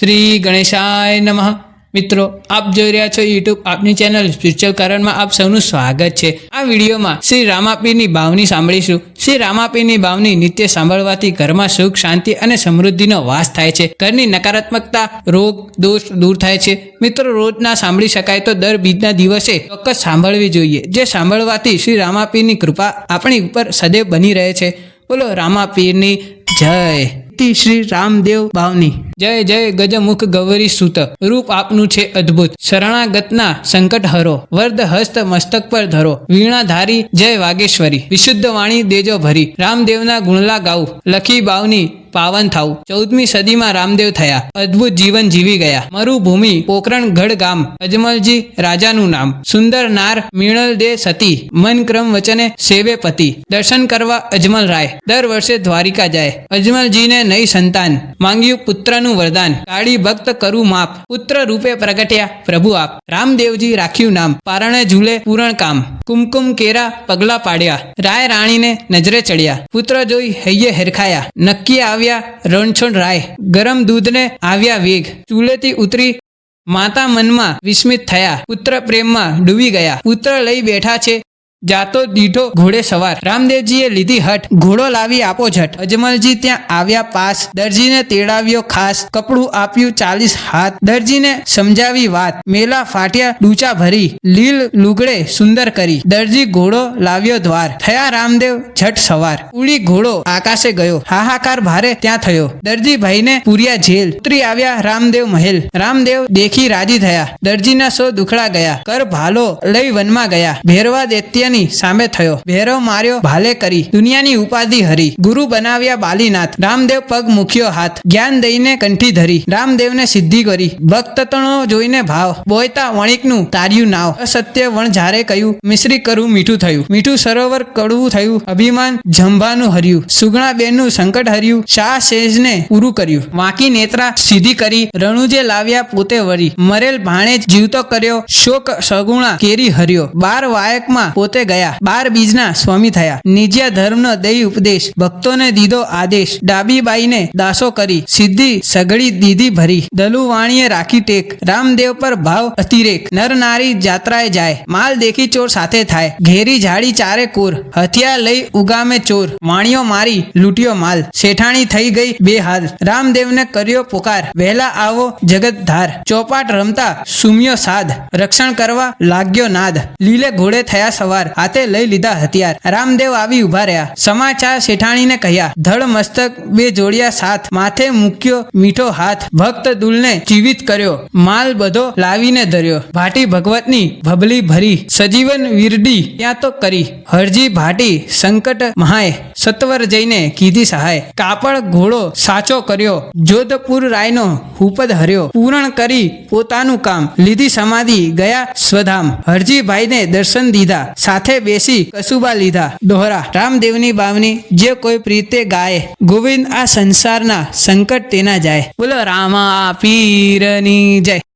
શ્રી ગણેશાય નમઃ. મિત્રો, આપ જોઈ રહ્યા છો યુટ્યુબ આપની ચેનલ સ્પિરિચ્યુઅલ કરણમાં આપ સૌનું સ્વાગત છે. આ વિડીયોમાં શ્રી રામાપીરની ભાવની સાંભળીશું. શ્રી રામાપીરની ભાવની નિત્ય સાંભળવાથી ઘરમાં સુખ, શાંતિ અને સમૃદ્ધિનો વાસ થાય છે. ઘરની નકારાત્મકતા, રોગ, દોષ દૂર થાય છે. મિત્રો, રોજ ના સાંભળી શકાય તો દર બીજના દિવસે ચોક્કસ સાંભળવી જોઈએ. જે સાંભળવાથી શ્રી રામાપીરની કૃપા આપણી ઉપર સદૈવ બની રહે છે. બોલો, રામાપીરની જય. તિ શ્રી રામદેવ ભાવની જય જય, ગજમુખ ગૌરી સુત. રૂપ આપનું છે અદ્ભુત. શરણાગતના સંકટ હરો. વર્ધ હસ્ત મસ્તક પર ધરો. વીણાધારી જય વાગેશ્વરી. વિશુદ્ધ વાણી દેજો ભરી. રામદેવના ગુણલા ગાઉ. લખી બાવની પાવન થવું ચૌદમી સદીમાં રામદેવ થયા. અદ્ભુત જીવન જીવી ગયા. મરુભૂમિ પોકરણ ગઢ ગામ. અજમલજી રાજાનું નામ. સુંદર નાર મીણલ દે સતી. મન ક્રમ વચને સેવે પતિ. દર્શન કરવા અજમલ રાય. દર વર્ષે દ્વારિકા જાય. અજમલજીને નહીં સંતાન. માંગ્યું પુત્રનું વરદાન. કાળી ભક્ત કરું માપ. પુત્ર રૂપે પ્રગટ્યા પ્રભુ આપ. રામદેવજી રાખ્યું નામ. પારણે ઝૂલે પૂરણ કામ. કુમકુમ કેરા પગલા પાડ્યા. રાય રાણીને નજરે ચડ્યા. પુત્ર જોઈ હૈયે હેરખાયા. નક્કી આવ્યા રણછોડ રાય. ગરમ દૂધને આવ્યા વેગ. ચૂલેથી ઉતરી માતા મનમાં વિસ્મિત થયા. પુત્ર પ્રેમમાં ડૂબી ગયા. પુત્ર લઈ બેઠા છે. જાતો દીઠો ઘોડે સવાર. રામદેવજીએ લીધી હટ ઘોડો લાવી આપો ઝટ અજમલજી ત્યાં આવ્યા પાસ. દરજીને તેડાવ્યો ખાસ. કપડું આપ્યું ચાલીસ હાથ. દરજીને સમજાવી વાત. મેલા ફાટ્યા ડૂચા ભરી. લીલ લુગડે સુંદર કરી. દરજી ઘોડો લાવ્યો દ્વાર. થયા રામદેવ ઝટ સવાર. ઉડી ઘોડો આકાશે ગયો. હાહાકાર ભારે ત્યાં થયો. દરજી ભાઈને પૂર્યા જેલ. ઉતરી આવ્યા રામદેવ મહેલ. રામદેવ દેખી રાજી થયા. દરજીના સો દુખડા ગયા. કર ભાલો લઈ વનમાં ગયા. ભેરવા દૈત્યની સામે થયો. ભેરવ માર્યો, ભાલે કરી, દુનિયાની ઉપાધિ હરી. ગુરુ બનાવ્યા બાલીનાથ. રામદેવ પગ મૂક્યો હાથ. જ્ઞાન દઈને કંઠી ધરી. રામદેવને સિદ્ધિ કરી. ભક્તતણો જોઈને ભાવ. બોયતા વણિકનું તાર્યું નાવ. અસત્ય વણ ઝારે કહ્યું, મિશ્રી કરવું મીઠું થયું. મીઠું સરોવર કડવું થયું. અભિમાન જંભાનું હર્યું. સુગણા બેનનું સંકટ હર્યું. શાહ શેષને પૂરું કર્યું. વાંકી નેત્રા સીધી કરી. રણુજે લાવ્યા પોતે વળી. મરેલ ભાણે જીવતો કર્યો. શોક સગુણા કેરી હર્યો. બાર વાયકમાં પોતે ગયા. બાર બીજના સ્વામી થયા. નિજ્યા ધર્મનો દઈ ઉપદેશ. ભક્તોને દીધો આદેશ. ડાબીબાઈને દાસો કરી. સિદ્ધિ સગડી દીધી ભરી. દલુવાણીએ રાખી ટેક. રામદેવ પર ભાવ અતિરેક. નર નારી જાત્રાએ જાય. માલ દેખી ચોર સાથે થાય. ઘેરી ઝાડી ચારે કોર. હથિયાર લઈ ઉગામે ચોર. વાણીઓ મારી લૂંટ્યો માલ. શેઠાણી થઈ ગઈ બે હાલ. રામદેવને કર્યો પોકાર. વહેલા આવો જગત ધાર. ચોપાટ રમતા સુમ્યો સાધ. રક્ષણ કરવા લાગ્યો નાદ. લીલે ઘોડે થયા સવાર. હાથે લઈ લીધા હથિયાર. રામદેવ આવી ઊભા રહ્યા. સમાચાર શેઠાણીને કહ્યા, ધડ મસ્તક બે જોડિયા સાથ માથે મૂક્યો મીઠો હાથ. ભક્ત દુલને જીવિત કર્યો. માલ બધો લાવીને ધર્યો. ભાટી ભગવતની ભબલી ભરી. સજીવન વીરડી. ત્યાં તો કરી. હરજી ભાટી સંકટ મહાય. સત્વર જઈને કીધી સહાય. કાપડ ઘોડો સાચો કર્યો. જોધપુર રાયનો હુપદ હર્યો. પૂરણ કરી પોતાનું કામ. લીધી સમાધિ ગયા સ્વધામ. હરજીભાઈને દર્શન દીધા. સાથે બેસી કસુબા લીધા. દોહરા, રામદેવની બાવની જે કોઈ પ્રીતે ગાય. ગોવિંદ આ સંસારના સંકટ તેના જાય. બોલો, રામા પીરની જય.